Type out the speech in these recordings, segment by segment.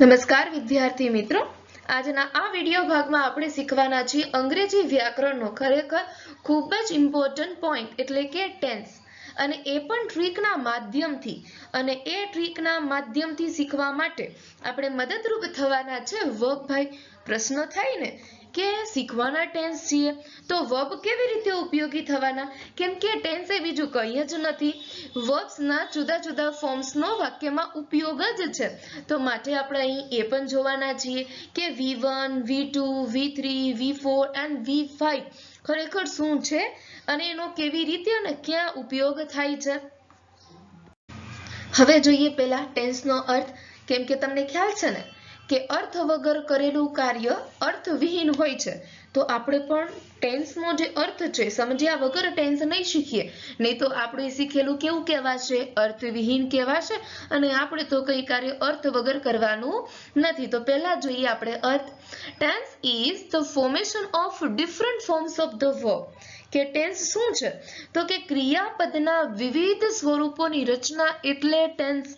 નમસ્કાર વિદ્યાર્થી મિત્રો. આજના આ વિડિયો ભાગમાં આપણે શીખવાના છીએ અંગ્રેજી વ્યાકરણનો ખરેખર ખૂબ જ ઇમ્પોર્ટન્ટ પોઈન્ટ એટલે કે ટેન્સ અને એ પણ ટ્રીકના માધ્યમથી. અને એ ટ્રીકના માધ્યમથી શીખવા માટે આપણે મદદરૂપ થવાના છે વર્ક ભાઈ પ્રશ્નો થાય ને? કે શીખવાના ટેન્સ છીએ, તો વર્બ કેવી રીતે ઉપયોગી થવાના? કેમ કે ટેન્સ એ બીજું કંઈ જ નથી. વર્બ્સના જુદા જુદા ફોર્મ્સનો વાક્યમાં ઉપયોગ જ છે. તો માટે આપણે અહીં એ પણ જોવાના છીએ કે V one V two V three V four and V five ખરેખર શું છે અને એનો કેવી રીતે અને ક્યાં ઉપયોગ થાય છે? હવે જોઈએ પહેલાં ટેન્સનો અર્થ. કેમ કે તમને ખ્યાલ છે ને? કે અર્થ વગર કરેલું કાર્ય અર્થવિહીન હોય છે. તો આપણે પણ ટેન્સનો જે અર્થ છે, સમજ્યા વગર ટેન્સ નહીં શીખીએ. નહીં તો આપણે શીખેલું કેવું કહેવાશે? અર્થવિહીન કહેવાશે. અને આપણે તો કઈ કાર્ય અર્થ વગર કરવાનું નથી. તો પહેલા જોઈએ આપણે અર્થ. Tense is the formation of different forms of the verb કે ટેન્સ શું છે? તો કે ક્રિયાપદના વિવિધ સ્વરૂપોની રચના એટલે ટેન્સ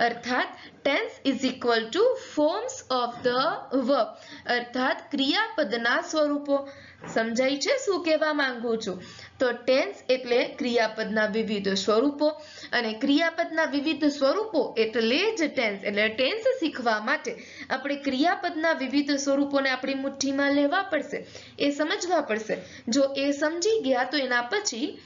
અર્થાત tense is equal to forms of the verb અર્થાત ક્રિયાપદના સ્વરૂપો. સમજાય છે? શું કહેવા માંગુ છું? તો ટેન્સ એટલે ક્રિયાપદના વિવિધ સ્વરૂપો અને ક્રિયાપદના વિવિધ સ્વરૂપો એટલે જ ટેન્સ એટલે ટેન્સ શીખવા માટે આપણે ક્રિયાપદના વિવિધ સ્વરૂપોને આપણી મુઠ્ઠીમાં લેવા પડશે. એ સમજવા પડશે. જો એ સમજી ગયા તો એના પછી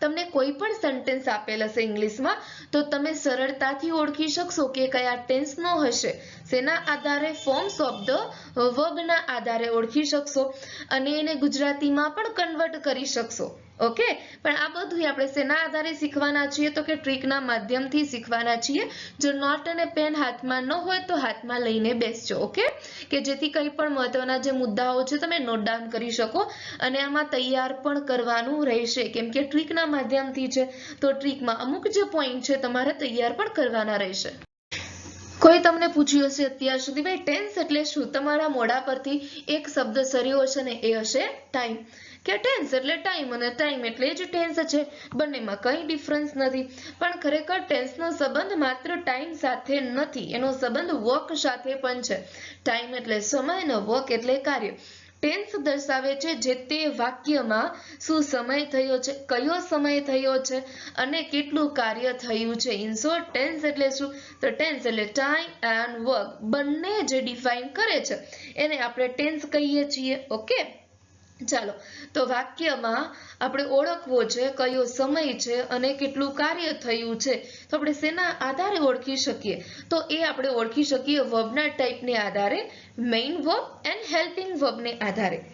તમને કોઈ પણ સેન્ટેન્સ આપેલ હશે ઇંગ્લિશમાં, તો તમે સરળતાથી ઓળખી શકશો કે કયા ટેન્સનો હશે. શેના આધારે ફોર્મ્સ ઓફ ધ વર્બના આધારે ઓળખી શકશો અને એને ગુજરાતીમાં પણ કન્વર્ટ કરી શકશો. ઓકે? પણ આ બધું આપણે શેના આધારે શીખવાના છીએ? તો કે ટ્રીકના માધ્યમથી શીખવાના છીએ. જો નોટ અને પેન હાથમાં ન હોય તો હાથમાં લઈને બેસજો, ઓકે? કે જેથી કંઈ પણ મહત્વના જે મુદ્દાઓ છે તમે નોટ ડાઉન કરી શકો અને આમાં તૈયાર પણ કરવાનું રહેશે. કેમ કે ટ્રીકના માધ્યમથી છે, તો ટ્રીકમાં અમુક જે પોઈન્ટ છે તમારે તૈયાર પણ કરવાના રહેશે. કોઈ તમને પૂછ્યું હશે અત્યાર સુધી, ભાઈ ટેન્સ એટલે શું? તમારા મોઢા પરથી એક શબ્દ સર્યો હશે ને એ હશે ટાઈમ કે ટેન્સ એટલે ટાઈમ અને ટાઈમ એટલે જ ટેન્સ છે. બંનેમાં કંઈ ડિફરન્સ નથી. પણ ખરેખર ટેન્સનો સંબંધ માત્ર ટાઈમ સાથે નથી. એનો સંબંધ વર્ક સાથે પણ છે. ટાઈમ એટલે સમય અને વર્ક એટલે કાર્ય. ટેન્સ દર્શાવે છે જે તે વાક્યમાં શું સમય થયો છે, કયો સમય થયો છે અને કેટલું કાર્ય થયું છે. ઇન ટેન્સ એટલે શું? તો ટેન્સ એટલે ટાઈમ એન્ડ વર્ક બંને જે ડિફાઇન કરે છે. એને આપણે ટેન્સ કહીએ છીએ. ઓકે ચાલો, તો વાક્યમાં આપણે ઓળખવો છે, કયો સમય છે અને કેટલું કાર્ય થયું છે. તો આપણે શેના આધારે ઓળખી શકીએ? તો એ આપણે ઓળખી શકીએ વર્બના ટાઈપને આધારે મેઇન વર્બ એન્ડ હેલ્પિંગ વર્બને આધારે.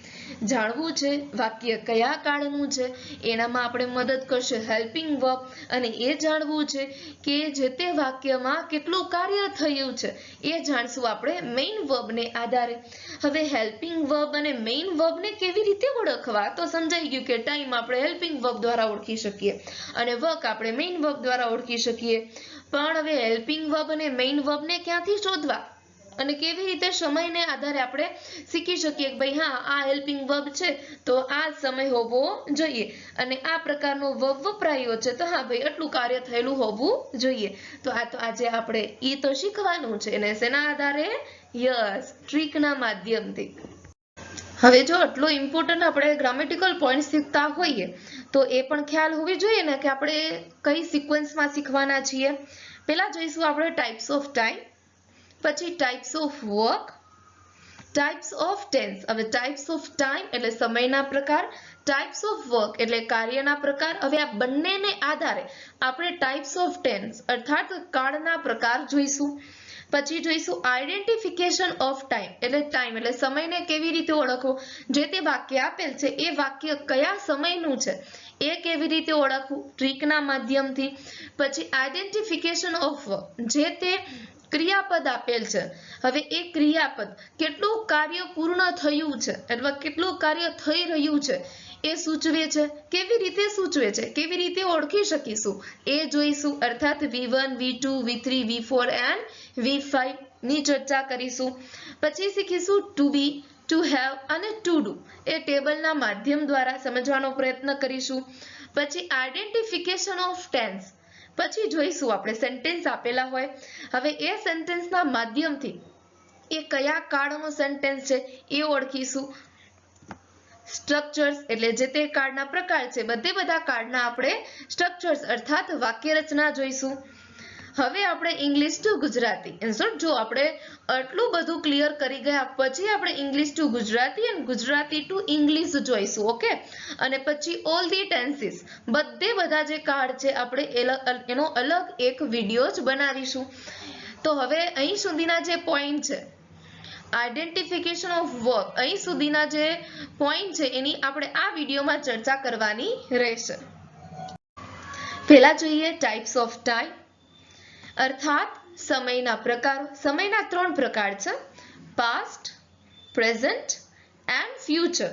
જાણવું છે, વાક્ય કયા કાળનું છે, એનામાં આપણે મદદ કરશે હેલ્પિંગ વર્બ અને એ જાણવું છે કે જે તે વાક્યમાં કેટલું કાર્ય થયું છે, એ જાણશું આપણે મેઇન વર્બને આધારે. હવે હેલ્પિંગ વર્બ અને મેઇન વર્બને કેવી રીતે ઓળખવા? તો સમજાઈ ગયું કે ટાઈમ આપણે હેલ્પિંગ વર્બ દ્વારા ઓળખી શકીએ અને વર્ક આપણે મેઇન વર્બ દ્વારા ઓળખી શકીએ. પણ હવે હેલ્પિંગ વર્બ અને મેઇન વર્બને ક્યાંથી શોધવા? અને કેવી રીતે સમયને આધારે આપણે શીખી શકીએ કે ભાઈ હા, આ હેલ્પિંગ વર્બ છે, તો આ સમય હોવો જોઈએ. અને આ પ્રકારનો વર્બ વપરાયો છે, તો હા ભાઈ, આટલું કાર્ય થયેલું હોવું જોઈએ. તો આ તો આજે આપણે એ તો શીખવાનું છે અને શેના આધારે? યસ, ટ્રીકના માધ્યમથી. હવે જો આટલો ઇમ્પોર્ટન્ટ આપણે ગ્રામેટિકલ પોઈન્ટ શીખતા હોઈએ, તો એ પણ ખ્યાલ હોવી જોઈએ ને કે આપણે કઈ સિક્વન્સમાં શીખવાના છીએ. પહેલા જોઈશું આપણે ટાઈપ્સ ઓફ ટાઈમ પછી types of work types of tense હવે ટાઈપ્સ ઓફ ટાઈમ એટલે સમયના પ્રકાર ટાઈપ્સ ઓફ વર્ક એટલે કાર્યના પ્રકાર. હવે આ બંનેને આધારે આપણે ટાઈપ્સ ઓફ ટેન્સ અર્થાત કાળના પ્રકાર જોઈશું. પછી જોઈશું આઈડેન્ટિફિકેશન ઓફ ટાઈમ એટલે ટાઈમ એટલે સમયને કેવી રીતે ઓળખવો. જે તે વાક્ય આપેલ છે એ વાક્ય કયા સમયનું છે એ કેવી રીતે ઓળખવું? ટ્રીકના માધ્યમથી. પછી આઈડેન્ટિફિકેશન ઓફ જે તે ક્રિયાપદ આપેલ છે. હવે એ ક્રિયાપદ કેટલું કાર્ય પૂર્ણ થયું છે અથવા કેટલું કાર્ય થઈ રહ્યું છે એ સૂચવે છે. કેવી રીતે સૂચવે છે? કેવી રીતે ઓળખી શકીશું? એ જોઈશું. અર્થાત V one V two V three V four and V ફાઈવની ચર્ચા કરીશું. પછી શીખીશું ટુ બી ટુ હેવ અને ટુ ડુ એ ટેબલના માધ્યમ દ્વારા સમજવાનો પ્રયત્ન કરીશું. પછી આઈડેન્ટિફિકેશન ઓફ ટેન્સ પછી જોઈશું, આપણે સેન્ટેન્સ આપેલા હોય. હવે એ સેન્ટેન્સના માધ્યમથી એ કયા કાળનો સેન્ટેન્સ છે એ ઓળખીશું. સ્ટ્રક્ચર્સ એટલે જે તે કાર્ડના પ્રકાર છે, બધે બધા કાર્ડના આપણે સ્ટ્રક્ચર્સ અર્થાત વાક્ય રચના જોઈશું. હવે આપણે English to Gujarati. In short જો આપણે આટલું બધું ક્લિયર કરી ગયા, પછી આપણે ઇંગ્લિશ ટુ ગુજરાતી અને ગુજરાતી ટુ ઇંગ્લિશ જોઈશું ઓકે અને પછી ઓલ ધી ટેન્સીસ બધે બધા જે કાર્ડ છે, આપણે એનો અલગ એક વીડિયો જ બનાવીશું. તો હવે અહીં સુધીના જે પોઈન્ટ છે આઈડેન્ટિફિકેશન ઓફ વર્ક અહીં સુધીના જે પોઈન્ટ છે, એની આપણે આ વિડીયોમાં ચર્ચા કરવાની રહેશે. પહેલા જોઈએ ટાઈપ્સ ઓફ ટાઈમ અર્થાત સમયના પ્રકારો, સમયના ત્રણ પ્રકાર છે. Past present and future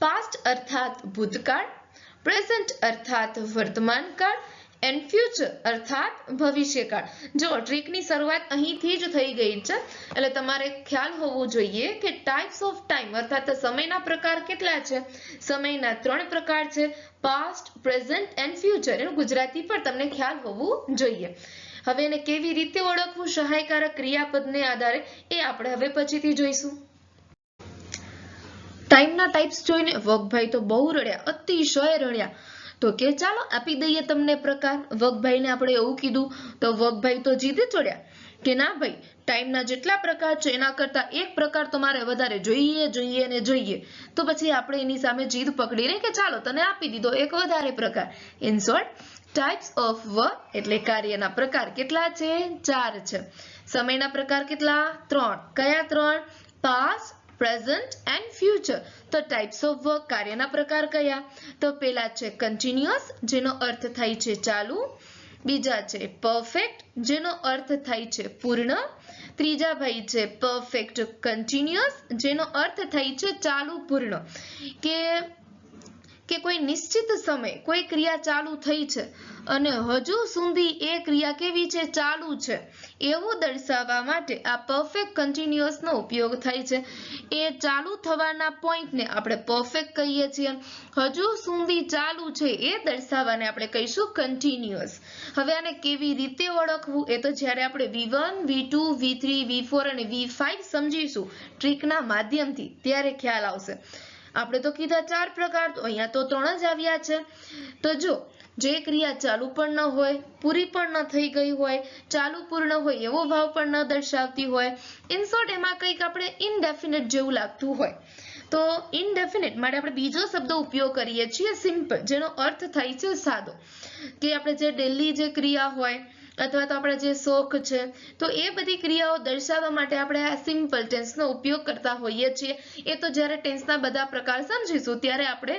past અર્થાત ભૂતકાળ પ્રેઝન્ટ અર્થાત વર્તમાનકાળ એન્ડ ફ્યુચર અર્થાત ભવિષ્યકાળ. જો ટ્રીકની શરૂઆત અહીંથી જ થઈ ગઈ છે, એટલે તમારે ખ્યાલ હોવો જોઈએ કે ટાઈપ્સ ઓફ ટાઈમ અર્થાત સમયના પ્રકાર કેટલા છે? સમયના ત્રણ પ્રકાર છે પાસ્ટ પ્રેઝન્ટ એન્ડ ફ્યુચર એનું ગુજરાતી પર તમને ખ્યાલ હોવું જોઈએ. હવે એને કેવી રીતે ઓળખવું સહાયકારક ક્રિયાપદને આધારે એ આપણે હવે પછીથી જોઈશું. ટાઈમના ટાઈપ્સ જોઈને વગભાઈ તો બહુ રડ્યા, અતિશય રડ્યા. તો કે ચાલો આપી દઈએ તમને પ્રકાર. વગભાઈને આપણે એવું કીધું, તો વગભાઈ તો જીદે ચડ્યા કે ના ભાઈ ટાઈમના જેટલા પ્રકાર છે, એના કરતા એક પ્રકાર તમારે વધારે જોઈએ જોઈએ ને જોઈએ. તો પછી આપણે એની સામે જીદ પકડીને કે ચાલો તને આપી દીધો એક વધારે પ્રકાર. In short types of work એટલે કાર્યના પ્રકાર કેટલા છે? ચાર છે. સમયના પ્રકાર કેટલા? ત્રણ. કયા ત્રણ? પાસ્ટ પ્રેઝન્ટ એન્ડ ફ્યુચર તો ટાઈપ્સ ઓફ વર્ક કાર્યના પ્રકાર કયા? તો પેલા છે કન્ટિન્યુઅસ જેનો અર્થ થાય છે ચાલુ. બીજા છે પરફેક્ટ જેનો અર્થ થાય છે પૂર્ણ. ત્રીજા ભાઈ છે પરફેક્ટ કન્ટિન્યુઅસ જેનો અર્થ થાય છે ચાલુ પૂર્ણ. કે કે કોઈ નિશ્ચિત સમય કોઈ ક્રિયા ચાલુ થઈ છે? અને હજુ સુધી એ ક્રિયા કેવી છે? ચાલુ છે. એવું દર્શાવવા માટે આ પરફેક્ટ કન્ટિન્યુઅસનો ઉપયોગ થાય છે. એ ચાલુ થવાના પોઈન્ટને આપણે પરફેક્ટ કહીએ છીએ. હજુ સુધી ચાલુ છે એ દર્શાવવાને આપણે કહીશું કન્ટિન્યુઅસ હવે આને કેવી રીતે ઓળખવું? એ તો જ્યારે આપણે V one V two V three V four અને વી ફાઈવ સમજીશું ટ્રીકના માધ્યમથી, ત્યારે ખ્યાલ આવશે. આપણે તો કીધા ચાર પ્રકાર, તો અહીંયા તો ત્રણ જ આવ્યા છે. તો જો, જે ક્રિયા ચાલુ પણ ન હોય, પૂરી પણ ન થઈ ગઈ હોય, ચાલુ પૂર્ણ હોય એવો ભાવ પણ ન દર્શાવતી હોય ઇન એમાં કંઈક આપણે ઇનડેફિનેટ જેવું લાગતું હોય. તો ઇનડેફિનેટ માટે આપણે બીજો શબ્દ ઉપયોગ કરીએ છીએ સિમ્પલ જેનો અર્થ થાય છે સાદો. કે આપણે જે ડેલી જે ક્રિયા હોય અથવા તો આપણા જે શોખ છે, તો એ બધી ક્રિયાઓ દર્શાવવા માટે આપણે આ સિમ્પલ ટેન્સનો ઉપયોગ કરતા હોઈએ છીએ. એ તો જ્યારે ટેન્સના બધા પ્રકાર સમજીશું, ત્યારે આપણે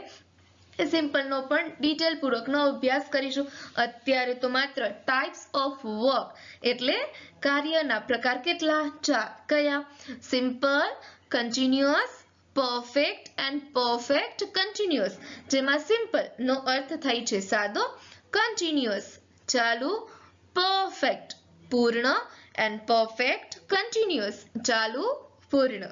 એ સિમ્પલનો પણ ડિટેલ અભ્યાસ કરીશું. અત્યારે તો માત્ર ટાઈપ્સ ઓફ વર્ક એટલે કાર્યના પ્રકાર કેટલા? ચાર. કયા? Simple continuous perfect and perfect continuous જેમાં સિમ્પલ નો અર્થ થાય છે સાદો કન્ટિન્યુઅસ ચાલુ પરફેક્ટ પૂર્ણ એન્ડ પરફેક્ટ કન્ટિન્યુઅસ ચાલુ પૂર્ણ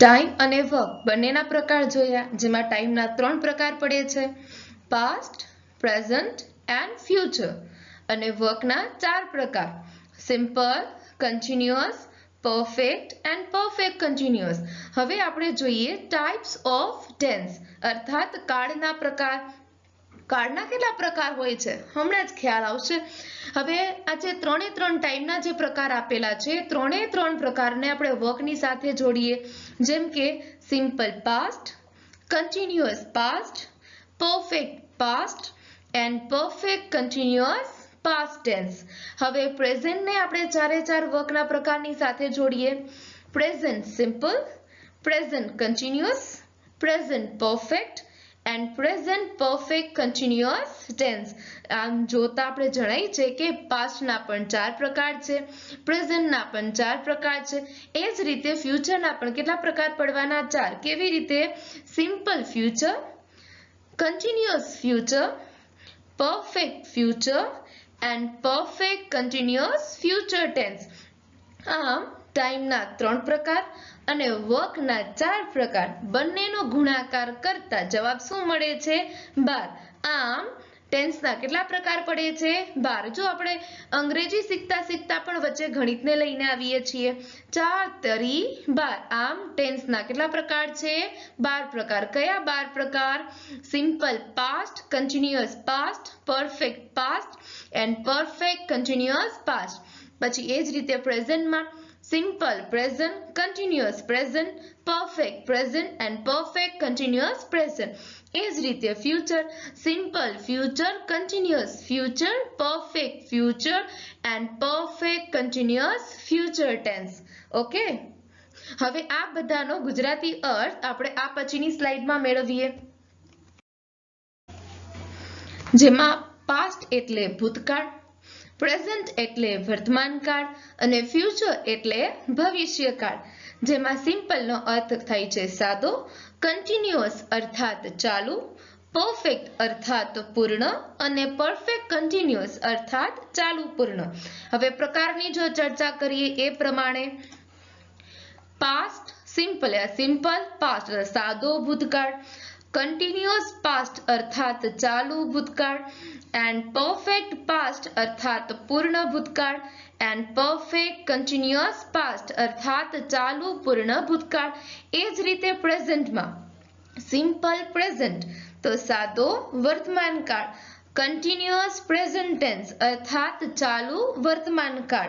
ટાઈમ અને વર્ક બંનેના પ્રકાર જોયા, જેમાં ટાઈમના ત્રણ પ્રકાર પડે છે. પાસ્ટ પ્રેઝન્ટ એન્ડ ફ્યુચર અને વર્કના ચાર પ્રકાર. Simple continuous perfect and perfect continuous હવે આપણે જોઈએ ટાઈપ્સ ઓફ ટેન્સ અર્થાત કાળના પ્રકાર. કાળના કેટલા પ્રકાર હોય છે? હમણાં જ ખ્યાલ આવશે. હવે આ જે ત્રણે ત્રણ ટાઈમના જે પ્રકાર આપેલા છે, ત્રણે ત્રણ પ્રકારને આપણે વર્કની સાથે જોડીએ. જેમ કે simple past, continuous past, perfect past and perfect continuous past tense. હવે પ્રેઝન્ટને આપણે ચારે ચાર વર્કના પ્રકારની સાથે જોડીએ. Present simple, present continuous, present perfect and present perfect continuous tense આમ જોતા આપણે જણાય છે કે પાસ્ટના પણ ચાર પ્રકાર છે પ્રેઝન્ટના પણ ચાર પ્રકાર છે. એ જ રીતે ફ્યુચરના પણ કેટલા પ્રકાર પડવાના? ચાર. કેવી રીતે? Simple future continuous future perfect future and perfect continuous future tense આમ ટાઈમના ત્રણ પ્રકાર અને વકના ચાર પ્રકાર બંનેનો ગુણાકાર કરતા જવાબ શું મળે છે? બાર. આમ, ટેન્સના કેટલા પ્રકાર પડે છે? બાર. જો આપણે અંગ્રેજી શીખતા શીખતા પણ વચ્ચે ગણિતને લઈને આવીએ છીએ. ચાર તરી બાર. આમ, ટેન્સના કેટલા પ્રકાર છે? બાર પ્રકાર. કયા બાર પ્રકાર? Simple past, continuous past, perfect past, and perfect continuous past. પછી એ જ રીતે પ્રેઝન્ટમાં simple present continuous present perfect present and perfect continuous present એ જ રીતે future simple future continuous future perfect future and perfect continuous future tense okay હવે આ બધાનો ગુજરાતી અર્થ આપણે આ પછીની સ્લાઇડમાં મેળવીએ. જેમાં પાસ્ટ એટલે ભૂતકાળ પ્રેઝન્ટ એટલે વર્તમાનકાળ અને ફ્યુચર એટલે ભવિષ્યકાળ જેમાં સિમ્પલનો અર્થ થાય છે સાદો કન્ટિન્યુઅસ અર્થાત ચાલુ પરફેક્ટ અર્થાત પૂર્ણ અને પરફેક્ટ કન્ટિન્યુઅસ અર્થાત ચાલુ પૂર્ણ. હવે પ્રકારની જો ચર્ચા કરીએ એ પ્રમાણે પાસ્ટ સિમ્પલ સિમ્પલ પાસ્ટ સાદો ભૂતકાળ કન્ટિન્યુઅસ પાસ્ટ અર્થાત ચાલુ ભૂતકાળ એન્ડ પરફેક્ટ પાસ્ટ અર્થાત પૂર્ણ ભૂતકાળ એન્ડ પરફેક્ટ કન્ટિન્યુઅસ પાસ્ટ અર્થાત ચાલુ પૂર્ણ ભૂતકાળ. એ જ રીતે પ્રેઝન્ટમાં. સિમ્પલ પ્રેઝન્ટ, તો સાદો વર્તમાન કાળ. કન્ટિન્યુઅસ પ્રેઝન્ટ ટેન્સ અર્થાત ચાલુ વર્તમાન કાળ.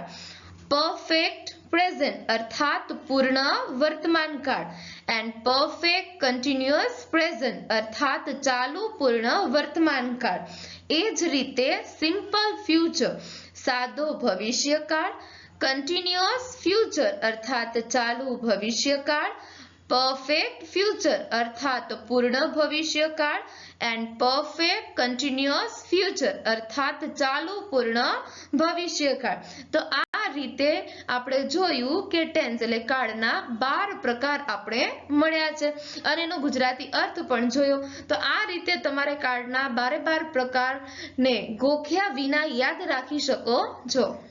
પરફેક્ટ પ્રેઝન્ટ અર્થાત પૂર્ણ વર્તમાન કાળ. એન્ડ પરફેક્ટ કન્ટિન્યુઅસ પ્રેઝન્ટ અર્થાત ચાલુ, પૂર્ણ વર્તમાન કાળ. એ જ રીતે સિમ્પલ ફ્યુચર સાદો ભવિષ્યકાળ કન્ટિન્યુઅસ ફ્યુચર અર્થાત ચાલુ ભવિષ્યકાળ પરફેક્ટ ફ્યુચર અર્થાત પૂર્ણ ભવિષ્યકાળ એન્ડ પરફેક્ટ કન્ટિન્યુઅસ ફ્યુચર અર્થાત ચાલુ, પૂર્ણ ભવિષ્યકાળ તો આ રીતે આપણે જોયું કે ટેન્સ એટલે કાળના બાર પ્રકાર આપણે મળ્યા છે. અને એનો ગુજરાતી અર્થ પણ જોયો. તો આ રીતે તમારે કાળના બારે બાર પ્રકારને ગોખ્યા વિના યાદ રાખી શકો છો.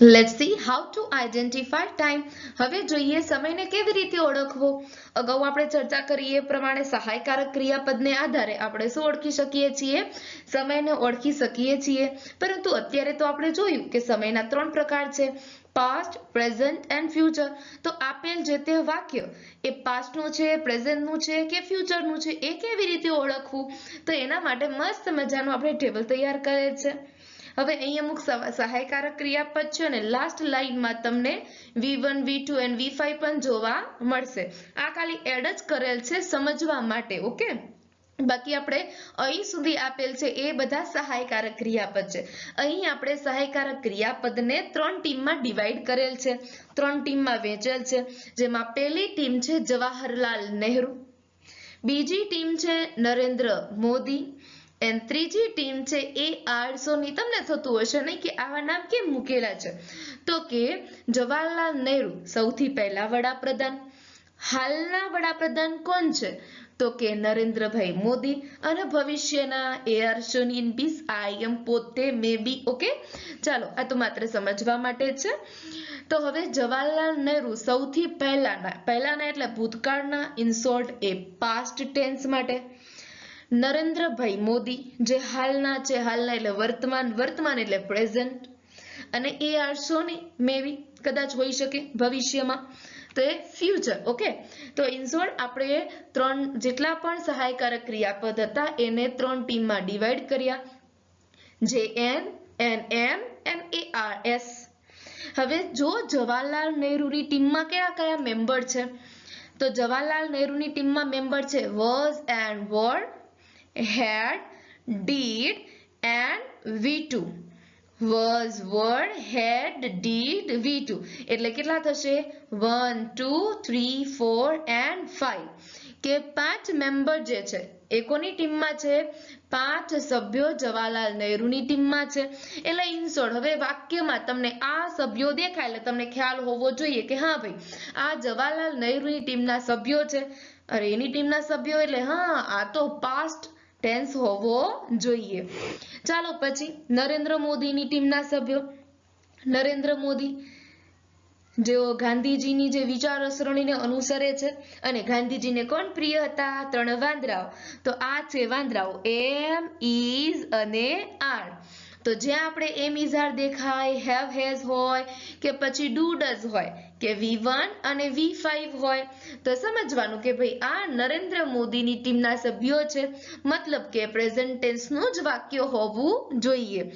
Let's see how to identify time હવે જોઈએ સમયને કેવી રીતે ઓળખવો. અગાઉ આપણે ચર્ચા કરી એ પ્રમાણે સહાયકારક ક્રિયાપદને આધારે આપણે શું ઓળખી શકીએ છીએ? સમયને ઓળખી શકીએ છીએ. પરંતુ અત્યારે તો આપણે જોયું કે સમયના ત્રણ પ્રકાર છે. પાસ્ટ પ્રેઝન્ટ એન્ડ ફ્યુચર તો આપેલ જે તે વાક્ય એ પાસ્ટનું છે પ્રેઝન્ટનું છે કે ફ્યુચરનું છે એ કેવી રીતે ઓળખવું? તો એના માટે મસ્ત મજાનું આપણે ટેબલ તૈયાર કરેલ છે. હવે અહીં અમુક સહાયકારક ક્રિયાપદ છે અને લાસ્ટ લાઈનમાં તમને V one V two and V five પણ જોવા મળશે. આ ખાલી એડ જ કરેલ છે સમજવા માટે ઓકે બાકી આપણે અહીં સુધી આપેલ છે એ બધા સહાયકારક ક્રિયાપદ છે. અહીં આપણે સહાયકારક ક્રિયાપદને ત્રણ ટીમમાં ડિવાઈડ કરેલ છે. ત્રણ ટીમમાં વહેંચેલ છે. જેમાં પહેલી ટીમ છે જવાહરલાલ નહેરુ. બીજી ટીમ છે નરેન્દ્ર મોદી. એન્ડ ત્રીજી ટીમ છે એ આરની તમને થતું હશે નહીં કે આવા નામ કેમ મૂકેલા છે? તો કે જવાહરલાલ નહેરુ સૌથી પહેલા વડાપ્રધાન. હાલના વડાપ્રધાન કોણ છે? તો કે નરેન્દ્રભાઈ મોદી અને ભવિષ્યના એ સોની બીસ આઈ એમ પોતે મે બી, ઓકે? ચાલો, આ તો માત્ર સમજવા માટે છે. તો હવે જવાહરલાલ નહેરુ સૌથી પહેલાના પહેલાના એટલે ભૂતકાળના ઇન શોર્ટ એ પાસ્ટ ટેન્સ માટે. નરેન્દ્રભાઈ મોદી, જે હાલના છે, હાલના એટલે વર્તમાન વર્તમાન એટલે પ્રેઝન્ટ અને એ આર સોની મેવી કદાચ હોઈ શકે ભવિષ્યમાં. તો એ ફ્યુચર ઓકે તો ઇન્સોર્ડ આપણે ત્રણ જેટલા પણ સહાયકારક ક્રિયાપદ હતા, એને ત્રણ ટીમમાં ડિવાઈડ કર્યા. જે N N M N A R S હવે જો જવાહરલાલ નહેરુની ટીમમાં કયા કયા મેમ્બર છે? તો જવાહરલાલ નહેરુની ટીમમાં મેમ્બર છે was and were had, did and V2 was, were, had, did, V2 એટલે કેટલા થશે? One two three four and five કે પાંચ મેમ્બર જે છે એ કોની ટીમમાં છે? પાંચ સભ્યો જવાહરલાલ નહેરુની ટીમમાં છે. એટલે ઇન્સોર્ડ હવે વાક્યમાં તમને આ સભ્યો દેખાય એટલે તમને ખ્યાલ હોવો જોઈએ કે હા ભાઈ આ જવાહરલાલ નહેરુની ટીમના સભ્યો છે. અરે એની ટીમના સભ્યો એટલે હા આ તો પાસ્ટ ટેન્સ હોવો જોઈએ. ચાલો પછી નરેન્દ્ર મોદીની ટીમના સભ્યો. નરેન્દ્ર મોદી, જેઓ ગાંધીજીની જે વિચારસરણીને અનુસરે છે અને ગાંધીજીને કોણ પ્રિય હતા? ત્રણ વાંદરાઓ. તો આ છે વાંદરાઓ. એમ ઇઝ અને આર. તો જ્યાં આપણે એમ ઇઝ આર દેખાય, હેવ, હેઝ હોય કે પછી ડુ ડઝ હોય કે વી અને વી હોય, તો સમજવાનું કે ભાઈ આ નરેન્દ્ર મોદીની ટીમના સભ્યો છે. મતલબ કે પ્રેઝન્ટ ટેન્સનું જ વાક્ય હોવું જોઈએ.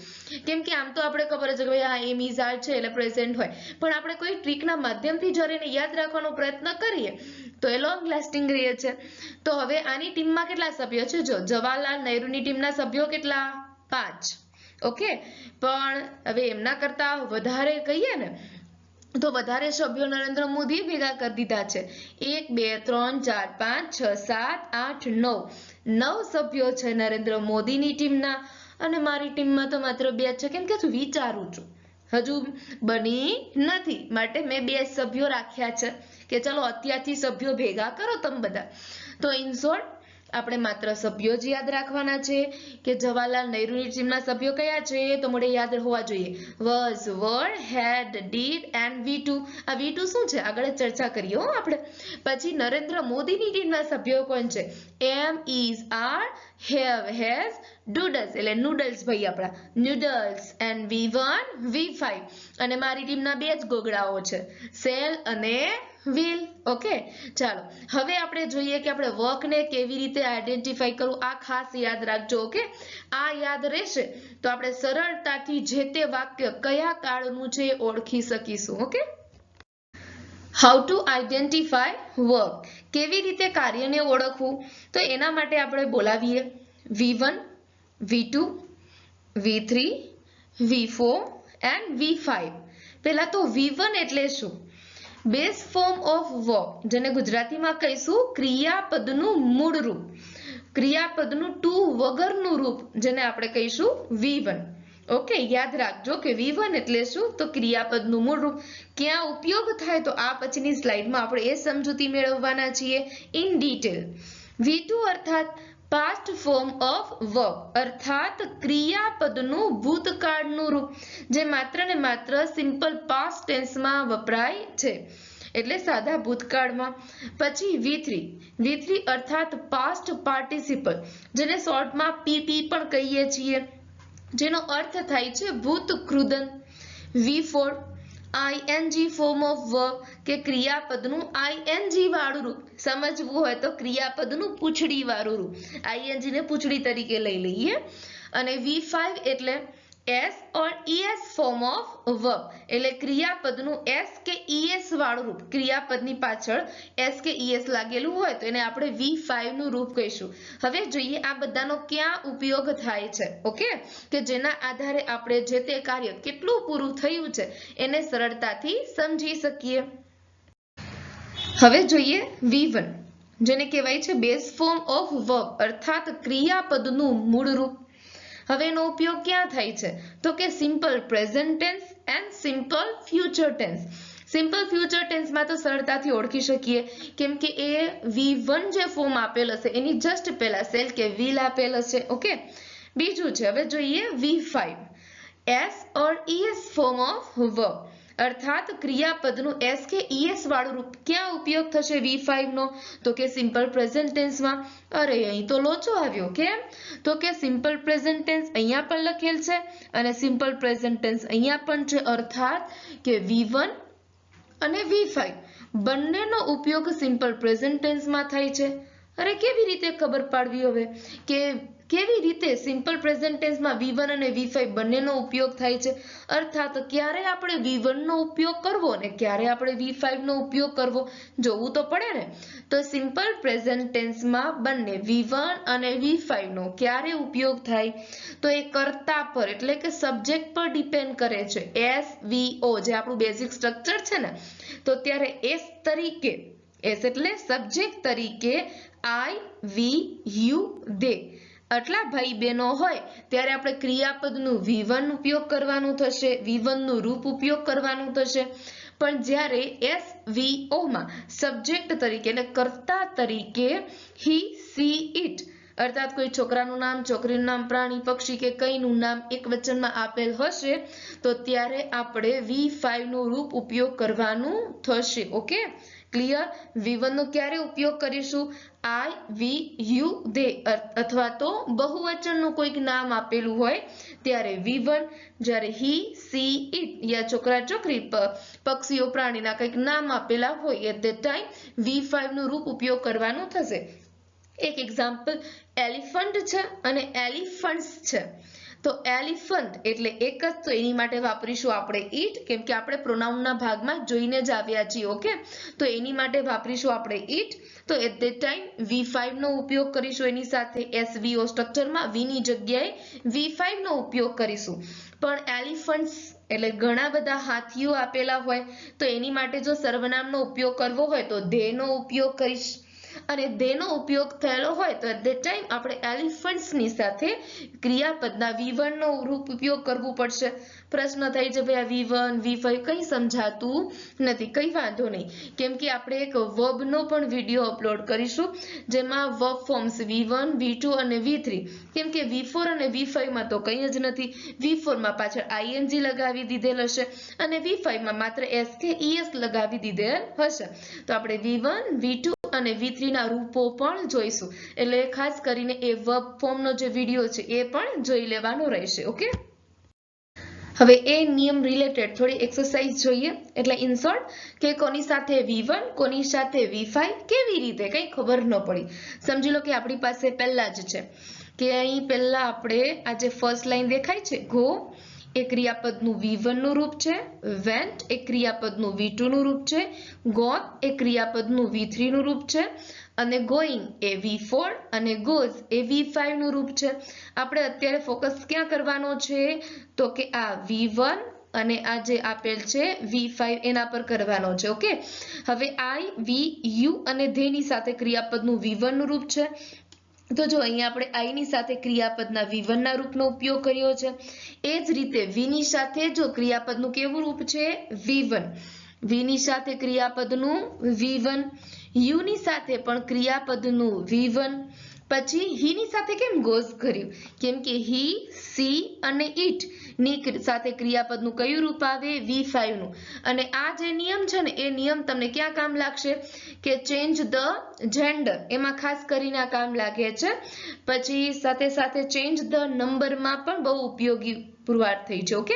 કેમ કે આમ તો આપણે ખબર છે કે ભાઈ આ એમ ઇઝ છે એટલે પ્રેઝન્ટ હોય. પણ આપણે કોઈ ટ્રીકના માધ્યમથી જ્યારે એને યાદ રાખવાનો પ્રયત્ન કરીએ, તો એ લોંગ લાસ્ટિંગ રહે છે. તો હવે આની ટીમમાં કેટલા સભ્યો છે? જો જવાહરલાલ નહેરુની ટીમના સભ્યો કેટલા? પાંચ. ઓકે? પણ હવે એમના કરતા વધારે કહીએ ને તો વધારે સભ્યો નરેન્દ્ર મોદીએ ભેગા કરી દીધા છે. એક, બે, ત્રણ, ચાર, પાંચ, છ, સાત, આઠ, નવ. નવ સભ્યો છે નરેન્દ્ર મોદીની ટીમના અને મારી ટીમમાં તો માત્ર બે છે. કેમ કે હું વિચારું છું. હજુ બની નથી. માટે મેં બે સભ્યો રાખ્યા છે કે ચલો અત્યારથી સભ્યો ભેગા કરો તમે બધા. તો ઇન શોર્ટ આપણે માત્ર સભ્યો જ યાદ રાખવાના છે કે જવાહરલાલ નહેરુની ટીમના સભ્યો કયા છે તો મોડે યાદ હોવા જોઈએ. Was were had did and V two આ વી ટુ શું છે? આગળ ચર્ચા કરીએ હો આપણે. પછી નરેન્દ્ર મોદીની ટીમના સભ્યો કોણ છે? Am is are have has doodles એટલે નૂડલ્સ ભાઈ આપણા. Noodles and V one V five અને મારી ટીમના બે જ ગોગડાઓ છે. સેલ અને વિલ ઓકે ચાલો. હવે આપણે જોઈએ કે આપણે વર્કને કેવી રીતે આઈડેન્ટિફાઈ કરવું. આ ખાસ યાદ રાખજો ઓકે આ યાદ રહેશે. તો આપણે સરળતાથી જે તે વાક્ય કયા કાળનું છે ઓળખી શકીશું okay how to identify work કેવી રીતે કાર્યને ઓળખવું? તો એના માટે આપણે બોલાવીએ. V one V two V three V four and V five પહેલા તો વી વન એટલે શું? બેઝ ફોર્મ ઓફ વર્બ જેને ગુજરાતીમાં કહીશું ક્રિયાપદનું મૂળ રૂપ. ક્રિયાપદનું ટુ વગરનું રૂપ, જેને આપણે કહીશું વી ઓકે યાદ રાખજો કે વી એટલે શું? તો ક્રિયાપદનું મૂળ રૂપ. ક્યાં ઉપયોગ થાય તો આ પછીની સ્લાઇડમાં આપણે એ સમજૂતી મેળવવાના છીએ ઇન ડિટેલ વી અર્થાત પાસ્ટ ફોર્મ ઓફ વર્બ અર્થાત ક્રિયાપદનું ભૂતકાળનું રૂપ, જે માત્ર ને માત્ર સિમ્પલ પાસ્ટ ટેન્સમાં વપરાય છે. એટલે સાદા ભૂતકાળમાં. પછી વી થ્રી વી થ્રી અર્થાત પાસ્ટ પાર્ટિસિપલ જેને શોર્ટમાં પીપી પણ કહીએ છીએ. જેનો અર્થ થાય છે ભૂતકૃદન. V four ING form of verb કે ક્રિયાપદનું આઈએનજી વાળું રૂપ. સમજવું હોય તો ક્રિયાપદનું પૂંછડી વાળું રૂપ. આઈએનજી ને પૂંછડી તરીકે લઈ લઈએ. અને વી ફાઈવ એટલે S or ES form of verb એટલે ક્રિયાપદનું એસ કે ઈએસ વાળું રૂપ. ક્રિયાપદની પાછળ એસ કે ઈએસ લાગેલું હોય તો એને આપણે વી ફાઈવનું રૂપ કહીશું. હવે જોઈએ આ બધાનો ક્યાં ઉપયોગ થાય છે. ઓકે? કે જેના આધારે આપણે જે તે કાર્ય કેટલું પૂરું થયું છે એને સરળતાથી સમજી શકીએ. હવે જોઈએ વી વન જેને કહેવાય છે બેઝ ફોર્મ ઓફ વર્બ અર્થાત ક્રિયાપદનું મૂળ રૂપ. હવે એનો ઉપયોગ ક્યાં થાય છે? તો કે simple present tense and simple future tense simple future ટેન્સમાં તો સરળતાથી ઓળખી શકીએ. કેમ કે એ વી વન જે ફોર્મ આપેલ હશે, એની જસ્ટ પહેલાં સેલ કે વિલ આપેલ હશે ઓકે બીજું છે, હવે જોઈએ V five S or ES form of verb અર્થાત ક્રિયાપદનું એસ કે ઈએસ વાળું રૂપ ક્યાં ઉપયોગ થશે વી ફાઈવ નો? તો કે સિમ્પલ પ્રેઝન્ટ ટેન્સમાં અરે, અહીં તો લોચો આવ્યો, કેમ? તો કે સિમ્પલ પ્રેઝન્ટ ટેન્સ અહીંયા પણ લખેલ છે અને સિમ્પલ પ્રેઝન્ટ ટેન્સ અહીંયા પણ છે. અર્થાત કે વી વન અને વી ફાઈવ બંનેનો ઉપયોગ સિમ્પલ પ્રેઝન્ટ ટેન્સમાં થાય છે. અરે, કેવી રીતે ખબર પાડવી હવે? કે કેવી રીતે સિમ્પલ પ્રેઝન્ટ ટેન્સમાં વી અને વી બંનેનો ઉપયોગ થાય છે? અર્થાત ક્યારે આપણે વી વનનો ઉપયોગ કરવો અને ક્યારે આપણે વી ફાઈવનો ઉપયોગ કરવો? જોવું તો પડે ને? તો સિમ્પલ પ્રેઝન્ટ ટેન્સમાં બંને વી અને વી ફાઈવનો ક્યારે ઉપયોગ થાય? તો એ કર્તા પર, એટલે કે સબ્જેક્ટ પર ડિપેન્ડ કરે છે. એસ વી ઓ જે આપણું બેઝિક સ્ટ્રક્ચર છે ને, તો ત્યારે એસ તરીકે એસ એટલે સબ્જેક્ટ તરીકે આઈ વી યુ દે આટલા ભાઈ બહેનો હોય, ત્યારે આપણે ક્રિયાપદનું વિવન ઉપયોગ કરવાનું થશે, વિવનનું રૂપ ઉપયોગ કરવાનું થશે. પણ જ્યારે એસ ઓમાં સબ્જેક્ટ તરીકે એટલે કર્તા તરીકે હી, સી ઇટ અર્થાત કોઈ છોકરાનું નામ, છોકરીનું નામ, પ્રાણી, પક્ષી કે કઈનું નામ એક વચનમાં આપેલ હશે, તો ત્યારે આપણે વી નું રૂપ ઉપયોગ કરવાનું થશે, ઓકે? ક્લિયર વી ક્યારે ઉપયોગ કરીશું? આઈ વી યુ દે અથવા તો બહુવચનનું કોઈક નામ આપેલું હોય, ત્યારે વી વન જ્યારે હી સી ઇટ યા છોકરા છોકરી પક્ષીઓ, પ્રાણીના કંઈક નામ આપેલા હોય એટ ધ ટાઈમ વી નું રૂપ ઉપયોગ કરવાનું થશે. એક એક્ઝામ્પલ એલિફન્ટ છે અને એલિફન્ટ્સ છે. તો એલિફન્ટ એટલે એક જ, તો એની માટે વાપરીશું આપણે ઈટ, કેમ કે આપણે પ્રોનાઉનના ભાગમાં જોઈને જ આવ્યા છીએ, ઓકે? તો એની માટે વાપરીશું આપણે ઈટ. તો એટ ધ ટાઈમ વી નો ઉપયોગ કરીશું એની સાથે એસવીઓ સ્ટ્રક્ચરમાં વીની જગ્યાએ વી નો ઉપયોગ કરીશું. પણ એલિફન્ટ્સ એટલે ઘણા બધા હાથીઓ આપેલા હોય, તો એની માટે જો સર્વનામનો ઉપયોગ કરવો હોય, તો ધેનો ઉપયોગ કરીશ. અને ધેનો ઉપયોગ થયેલો હોય તો એટ ધ ટાઈમ આપણે એલિફન્ટ્સની સાથે ક્રિયાપદના વી રૂપ ઉપયોગ કરવું પડશે. પ્રશ્ન થાય છે, ભાઈ આ વી વન, વી ફાઈવ કંઈ સમજાતું નથી. કઈ વાંધો નહીં. કેમ કે આપણે એક verb નો પણ વીડિયો અપલોડ કરીશું, જેમાં verb forms V one, V two અને વી થ્રી. કેમ કે વી ફોર અને વી ફાઈવમાં તો કંઈ જ નથી. વી ફોરમાં પાછળ આઈએનજી લગાવી દીધેલ હશે અને વી ફાઈવમાં માત્ર એસ કે ઈએસ લગાવી દીધેલ હશે. તો આપણે વી વન, વી ટુ અને વી થ્રીના રૂપો પણ જોઈશું. એટલે ખાસ કરીને એ વર્બ ફોર્મનો જે વીડિયો છે, એ પણ જોઈ લેવાનો રહેશે, ઓકે? હવે એ નિયમ રિલેટેડ થોડી એક્સરસાઇઝ જોઈએ. એટલે ઇન્સર્ટ કે કોની સાથે વી કોની સાથે વી કેવી રીતે? કંઈ ખબર ન પડી. સમજી લો કે આપણી પાસે પહેલા જ છે. કે અહીં પહેલા આપણે આ જે ફર્સ્ટ લાઈન દેખાય છે ગો એ ક્રિયાપદનું વી નું રૂપ છે. વેન્ટ એ ક્રિયાપદનું વી નું રૂપ છે. ગોટ એ ક્રિયાપદનું વી નું રૂપ છે. અને ગોઈંગ એ વી ફોર અને ગોઝ એ વી નું રૂપ છે. આપણે અત્યારે ફોકસ ક્યાં કરવાનો છે? તો કે આ વી વન અને આ જે આપેલ છે વી ફાઈવ એના પર કરવાનો છે, ઓકે? હવે આઈ વી યુ અને ધેની સાથે ક્રિયાપદનું વી નું રૂપ છે. તો જો અહીંયા આપણે આઈ ની સાથે ક્રિયાપદના વી ના રૂપનો ઉપયોગ કર્યો છે. એ જ રીતે વીની સાથે જો ક્રિયાપદનું કેવું રૂપ છે? વી વન સાથે ક્રિયાપદનું વી વન યુ ની સાથે પણ ક્રિયાપદનું વી પછી હી ની સાથે કેમ ગોઝ કર્યું? કેમ કે હી, સી અને ઇટની સાથે ક્રિયાપદનું કયું રૂપ આવે? વી ફાઈવનું અને આ જે નિયમ છે ને, એ નિયમ તમને ક્યાં કામ લાગશે? કે ચેન્જ ધ જેન્ડર, એમાં ખાસ કરીને આ કામ લાગે છે. પછી સાથે સાથે ચેન્જ ધ નંબરમાં પણ બહુ ઉપયોગી પુરવાર થઈ છે, ઓકે?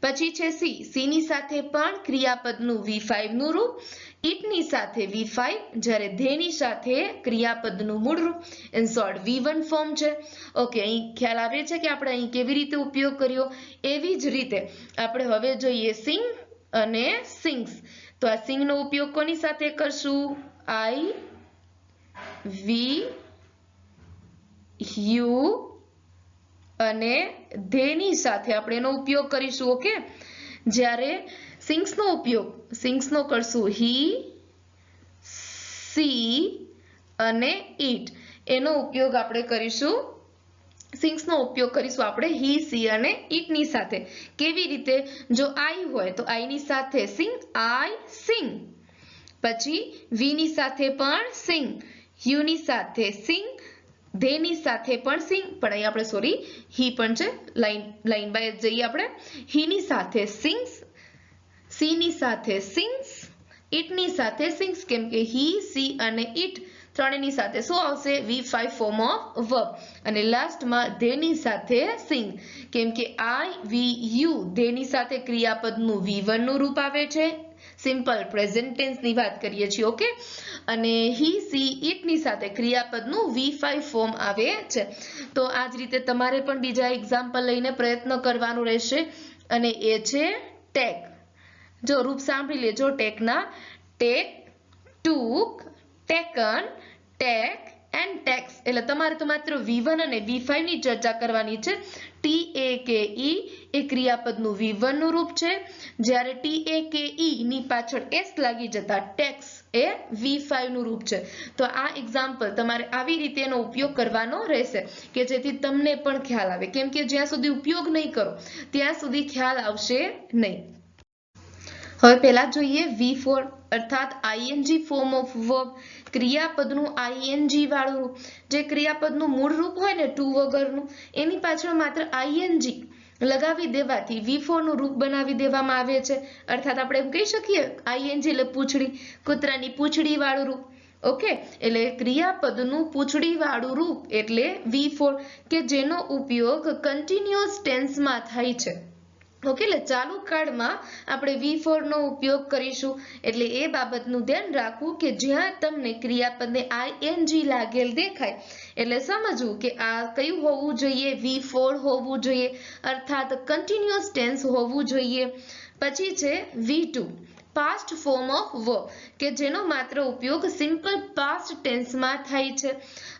પછી છે સી. સી ની સાથે પણ ક્રિયાપદનું વી ફાઈવનું રૂપ ઇટની સાથે વી જ્યારે ધેની સાથે ક્રિયાપદનું મૂળરૂપ ઇન શોર્ટ ફોર્મ છે. ઓકે અહીં ખ્યાલ આવે છે કે આપણે અહીં કેવી રીતે ઉપયોગ કર્યો? એવી જ રીતે આપણે હવે જોઈએ સિંગ અને સિંગ્સ તો આ સિંગનો ઉપયોગ કોની સાથે કરશું? આઈ વી યુ અને ધેની સાથે આપણે એનો ઉપયોગ કરીશું ઓકે જ્યારે સિંગ્સ નો ઉપયોગ સિંગ્સ નો કરશું હી, સી અને ઈટ. એનો ઉપયોગ આપણે કરીશું સિંગ્સ નો ઉપયોગ કરીશું આપણે હી, સી અને ઈટની સાથે. કેવી રીતે? જો આઈ હોય તો આઈ ની સાથે સિંગ આઈ સિંગ પછી વી ની સાથે પણ સિંગ યુ ની સાથે સિંગ ધે ની સાથે પણ સિંગ પણ અહીં આપણે, સોરી, હી પણ છે, લાઈન લાઈન બાય જઈએ આપણે. હી ની સાથે સિંગ્સ સી ની સાથે સિંગ્સ ઇટની સાથે સિંગ્સ, કેમ કે હી, સી અને ઇટ ત્રણેયની સાથે. શું આવશે? V five form of verb અને લાસ્ટમાં ધેની સાથે સિંગ. કેમ કે આઈ, વી, યુ ધેની સાથે ક્રિયાપદનું વી વનનું રૂપ આવે છે. સિમ્પલ પ્રેઝન્ટ ટેન્સની વાત કરીએ છીએ, ઓકે? અને હી, સી ઇટની સાથે ક્રિયાપદનું વી ફાઈવ ફોર્મ આવે છે. તો આ જ રીતે તમારે પણ બીજા એક્ઝામ્પલ લઈને પ્રયત્ન કરવાનું રહેશે. અને એ છે ટેક જો રૂપ સાંભળી લેજો ટેકના take, took, taken, take, and takes. એટલે તમારે તો માત્ર વી વન અને વી ફાઈવની ચર્ચા કરવાની છે. ટી એ કે ઈ એ ક્રિયાપદનું વી વનનું રૂપ છે. જ્યારે ટી એ કે ઈ ની પાછળ એસ લાગી જતા ટેક્સ એ વી ફાઈવનું રૂપ છે. તો આ એક્ઝામ્પલ તમારે આવી રીતે એનો ઉપયોગ કરવાનો રહેશે કે જેથી તમને પણ ખ્યાલ આવે. કેમ કે જ્યાં સુધી ઉપયોગ નહીં કરો, ત્યાં સુધી ખ્યાલ આવશે નહીં. હવે પહેલા જોઈએ વી ફોર અર્થાત આઈએનજી ફોર્મ ઓફ વર્બ ક્રિયાપદનું આઈએનજી વાળું જે ક્રિયાપદનું મૂળ રૂપ હોય ને ટુ વગરનું, એની પાછળ માત્ર આઈએનજી લગાવી દેવાથી વી નું રૂપ બનાવી દેવામાં આવે છે. અર્થાત આપણે એમ કહી શકીએ આઈએનજી એટલે પૂંછડી, કૂતરાની પૂંછડી વાળું રૂપ. ઓકે? એટલે ક્રિયાપદનું પૂંછડી વાળું રૂપ એટલે વી ફોર કે જેનો ઉપયોગ કન્ટિન્યુઅસ ટેન્સમાં થાય છે. ઓકે એટલે ચાલુ કાળમાં આપણે વી નો ઉપયોગ કરીશું. એટલે એ બાબતનું ધ્યાન રાખવું કે જ્યાં તમને ક્રિયાપદને આઈએનજી લાગેલ દેખાય. એટલે સમજવું કે આ કયું હોવું જોઈએ? વી ફોર હોવું જોઈએ. અર્થાત કન્ટિન્યુઅસ ટેન્સ હોવું જોઈએ. પછી છે વી પાસ્ટ ફોર્મ ઓફ વ કે જેનો માત્ર ઉપયોગ સિમ્પલ પાસ્ટ ટેન્સમાં થાય છે.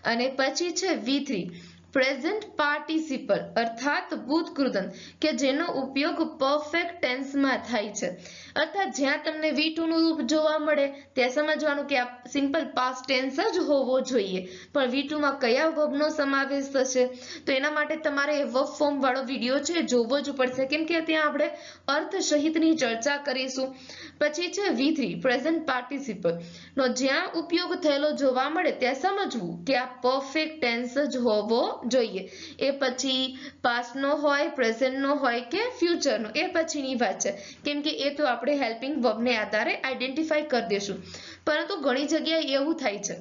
અને પછી છે વી થ્રી પ્રેઝન્ટ પાર્ટિસિપલ અર્થાત ભૂતકૃદંત કે જેનો ઉપયોગ પરફેક્ટ ટેન્સમાં થાય છે. અર્થાત જ્યાં તમને વી નું રૂપ જોવા મળે, ત્યાં સમજવાનું કે આ સિમ્પલ પાસ્ટ ટેન્સ જ હોવો જોઈએ. પણ વી માં કયા વર્બનો સમાવેશ થશે? તો એના માટે તમારે એ વર્બ ફોર્મ વાળો વીડિયો છે, જોવો જ પડશે. કેમ કે ત્યાં આપણે અર્થ સહિતની ચર્ચા કરીશું. પછી છે વી થ્રી પ્રેઝન્ટ પાર્ટિસિપલ નો જ્યાં ઉપયોગ થયેલો જોવા મળે, ત્યાં સમજવું કે આ પરફેક્ટ ટેન્સ જ હોવો જોઈએ. એ પછી પાસ્ટનો હોય પ્રેઝન્ટનો હોય કે ફ્યુચરનો એ પછીની વાત છે. કેમ કે એ તો આપણે હેલ્પિંગ વર્બને આધારે આઈડેન્ટિફાઈ કરી દઈશું. પરંતુ ઘણી જગ્યાએ એવું થાય છે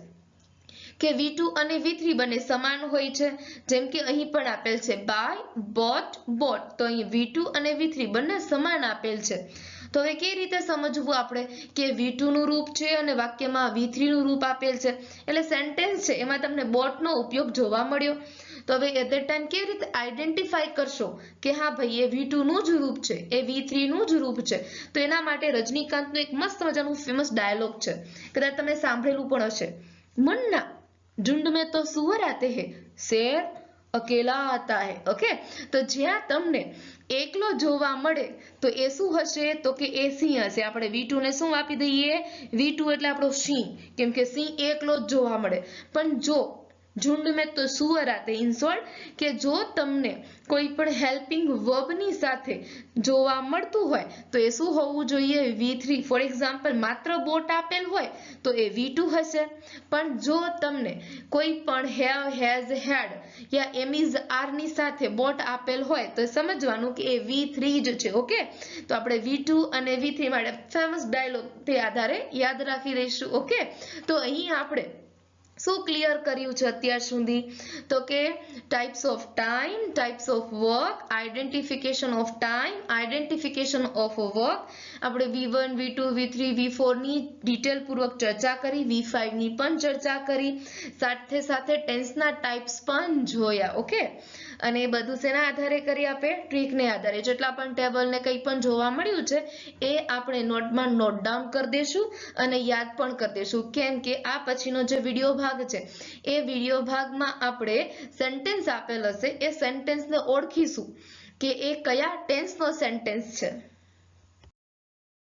કે વી ટુ અને વી થ્રી બંને સમાન હોય છે. જેમ કે અહીં પણ આપેલ છે બાય બોટ બોટ તો અહીં વી ટુ અને વી થ્રી બંને સમાન આપેલ છે. તો હવે કેવી રીતે સમજવું આપણે કે વી નું રૂપ છે અને વાક્યમાં વી થ્રી નું રૂપ આપેલ છે? એટલે સેન્ટેન્સ છે, એમાં તમને બોટનો ઉપયોગ જોવા મળ્યો. તો હવે એટ ધ ટાઈમ કેવી રીતે આઈડેન્ટિફાઈ કરશો કે હા ભાઈ, એ વી નું જ રૂપ છે, એ વી થ્રીનું જ રૂપ છે? તો એના માટે રજનીકાંતનું એક મસ્ત મજાનું ફેમસ ડાયલોગ છે. કદાચ તમે સાંભળેલું પણ હશે. મન્ના ઝુંડ મેં તો સુવર આતે હે, શેર અકેલા આતા હે. ઓકે તો જ્યાં તમને એકલો જોવા મળે, તો એ શું હશે? તો કે એ સિંહ હશે. આપણે વી ને શું આપી દઈએ? વી એટલે આપણો સિંહ. કેમ કે સિંહ એકલો જ જોવા મળે. પણ જો ઝુંડ મેં તો સુવર આતે કે જો તમને કોઈ પણ હેલ્પિંગ વર્બની સાથે જોવા મળતું હોય, તો એ શું હોવું જોઈએ? વી થ્રી ફોર એક્ઝામ્પલ માત્ર બોટ આપેલ હોય, તો એ વી ટુ હશે. પણ જો તમને કોઈ પણ હેવ હેઝ હેડ યા એમિઝ આરની સાથે બોટ આપેલ હોય, તો સમજવાનું કે એ વી થ્રી જ છે, ઓકે? તો આપણે વી ટુ અને વી થ્રી માટે ફેમસ ડાયલોગ તે આધારે યાદ રાખી રહીશું, ઓકે? તો અહીં આપણે શું ક્લિયર કર્યું છે અત્યાર સુધી? તો કે types of time types of work identification of time identification of work આપણે V one V two V three V ફોરની detail પૂર્વક ચર્ચા કરી વી ફાઈવની પણ ચર્ચા કરી. સાથે સાથે ટેન્સના ટાઈપ્સ પણ જોયા ઓકે અને એ બધું શેના આધારે કરી આપે? ટ્રીકને આધારે. જેટલા પણ ટેબલને કંઈ પણ જોવા મળ્યું છે, એ આપણે નોટમાં નોટ ડાઉન કરી દઈશું અને યાદ પણ કરી દઈશું કેમ કે આ પછીનો જે વીડિયો ભાગ છે, એ વીડિયો ભાગમાં આપણે સેન્ટેન્સ આપેલ હશે. એ સેન્ટેન્સને ઓળખીશું કે એ કયા ટેન્સનો સેન્ટેન્સ છે.